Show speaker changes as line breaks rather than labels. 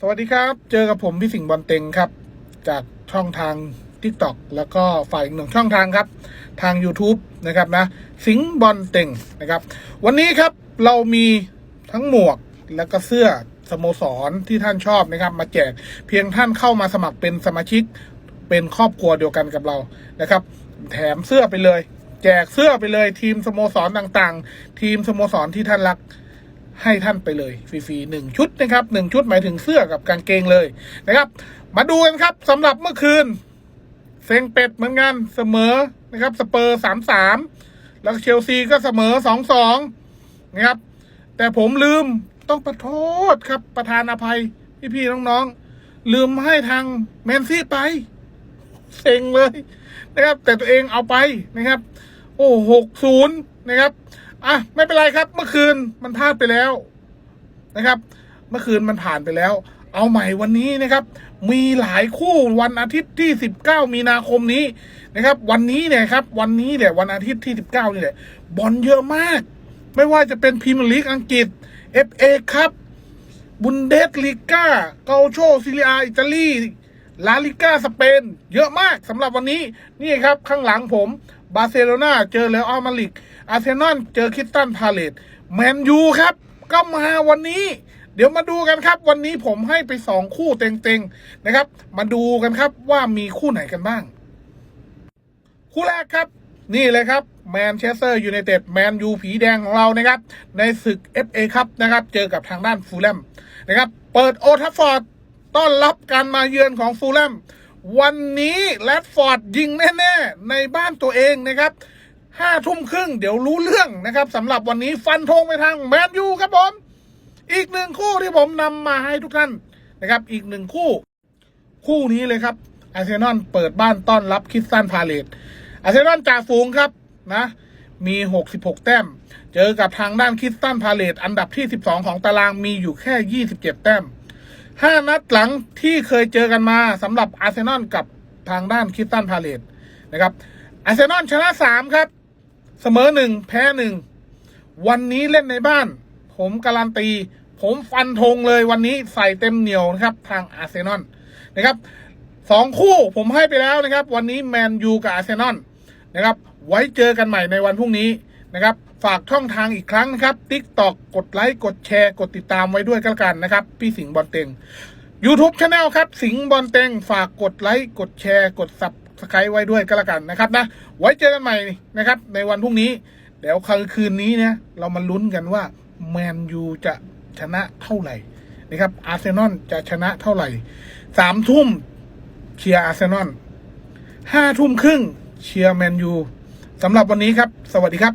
สวัสดีครับ เจอกับผมพี่สิงห์บอลเต็งครับ จากช่องทาง TikTok แล้วก็ฝ่ายอีกหนึ่งช่องทางครับ ทาง YouTube นะครับนะ สิงห์บอลเต็งนะครับ วันนี้ครับเรามีทั้งหมวกแล้วก็เสื้อสโมสรที่ท่านชอบนะครับ มาแจกเพียงท่านเข้ามาสมัครเป็นสมาชิกเป็นครอบครัวเดียวกันกับเรานะครับ แถมเสื้อไปเลย แจกเสื้อไปเลยทีมสโมสรต่างๆ ทีมสโมสรที่ท่านรัก ให้ท่านไปเลยฟรีๆหนึ่งชุดนะครับหนึ่งชุดหมายถึงเสื้อกับกางเกงเลยนะครับ มาดูกันครับสำหรับเมื่อคืน เซงเป็ดเหมือนกันเสมอนะครับ สเปอร์สามสามแล้วเชลซีก็เสมอสองสองนะครับ แต่ผมลืมต้องประโทษครับประธานอภัย พี่ๆน้องๆ ลืมให้ทางแมนซี่ไป เซ็งเลยนะครับ แต่ตัวเองเอาไปนะครับ โอ้หกศูนย์นะครับ อะ ไม่เป็นไรครับ เมื่อคืนมันพลาดไปแล้วนะครับ เมื่อคืนมันผ่านไปแล้ว เอาใหม่วันนี้นะครับ มีหลายคู่วันอาทิตย์ที่19มีนาคมนี้นะครับ วันนี้เนี่ยครับ วันนี้เนี่ยวันอาทิตย์ที่19นี่แหละบอลเยอะมาก ไม่ว่าจะเป็นพรีเมียร์ลีกอังกฤษ FA ครับบุนเดสลิก้าเกาโชซิเลียอิตาลีลาลิก้าสเปน เยอะมากสำหรับวันนี้นี่ครับข้างหลังผม บาร์เซโลนาเจอเลอัลมาดริก อาร์เซนอลเจอคริสตันพาเลตแมนยูครับ ก็มาวันนี้ เดี๋ยวมาดูกันครับ วันนี้ผมให้ไปสองคู่เต็งๆนะครับ มาดูกันครับว่ามีคู่ไหนกันบ้าง คู่แรกครับ นี่เลยครับแมนเชสเตอร์ยูไนเต็ดแมนยูผีแดงของเรานะครับ ในศึก FA ครับนะครับ เจอกับทางด้านฟูลแลมนะครับ เปิดโอทัฟฟอร์ดต้อนรับการมาเยือนของฟูลแลม วันนี้แรดฟอร์ดยิงแน่ๆ ในบ้านตัวเองนะครับห้าทุ่มครึ่งเดี๋ยวรู้เรื่องนะครับสำหรับวันนี้ฟันธงไปทางแมนยูครับผม อีกหนึ่งคู่ที่ผมนำมาให้ทุกท่านนะครับ อีกหนึ่งคู่ คู่นี้เลยครับอาร์เซนอลเปิดบ้านต้อนรับคิสตันพาเลตอาร์เซนอลจ่าฝูงครับนะ มี 66 แต้ม เจอกับทางด้านคิสตันพาเลตอันดับที่ 12 ของตารางมีอยู่แค่ 27 แต้ม 5นัดหลังที่เคยเจอกันมาสำหรับอาร์เซนอลกับทางด้านคิสตันพาเลตนะครับ อาร์เซนอลชนะ3ครับ เสมอ1แพ้1วันนี้เล่นในบ้าน ผมการันตี ผมฟันธงเลยวันนี้ใส่เต็มเหนียวนะครับ ทางอาร์เซนอลนะครับสองคู่ผมให้ไปแล้วนะครับ วันนี้แมนยูกับอาร์เซนอลนะครับ ไว้เจอกันใหม่ในวันพรุ่งนี้นะครับ ฝากช่องทางอีกครั้งนะครับ TikTok กดไลค์กดแชร์กดติดตามไว้ด้วยก็แล้วกันนะครับ พี่สิงห์บอลเต็ง YouTube Channel ครับ สิงห์บอลเต็ง ฝากกดไลค์กดแชร์ กด Subscribe ไว้ด้วยก็แล้วกันนะครับนะ ไว้เจอกันใหม่นะครับ ในวันพรุ่งนี้ เดี๋ยวคืนนี้เนี่ยเรามาลุ้นกันว่าแมนยูจะชนะเท่าไหร่นะครับอาร์เซนอลจะชนะเท่าไหร่สามทุ่มเชียร์อาร์เซนอลห้าทุ่มครึ่งเชียร์แมนยูสำหรับวันนี้ครับ สวัสดีครับ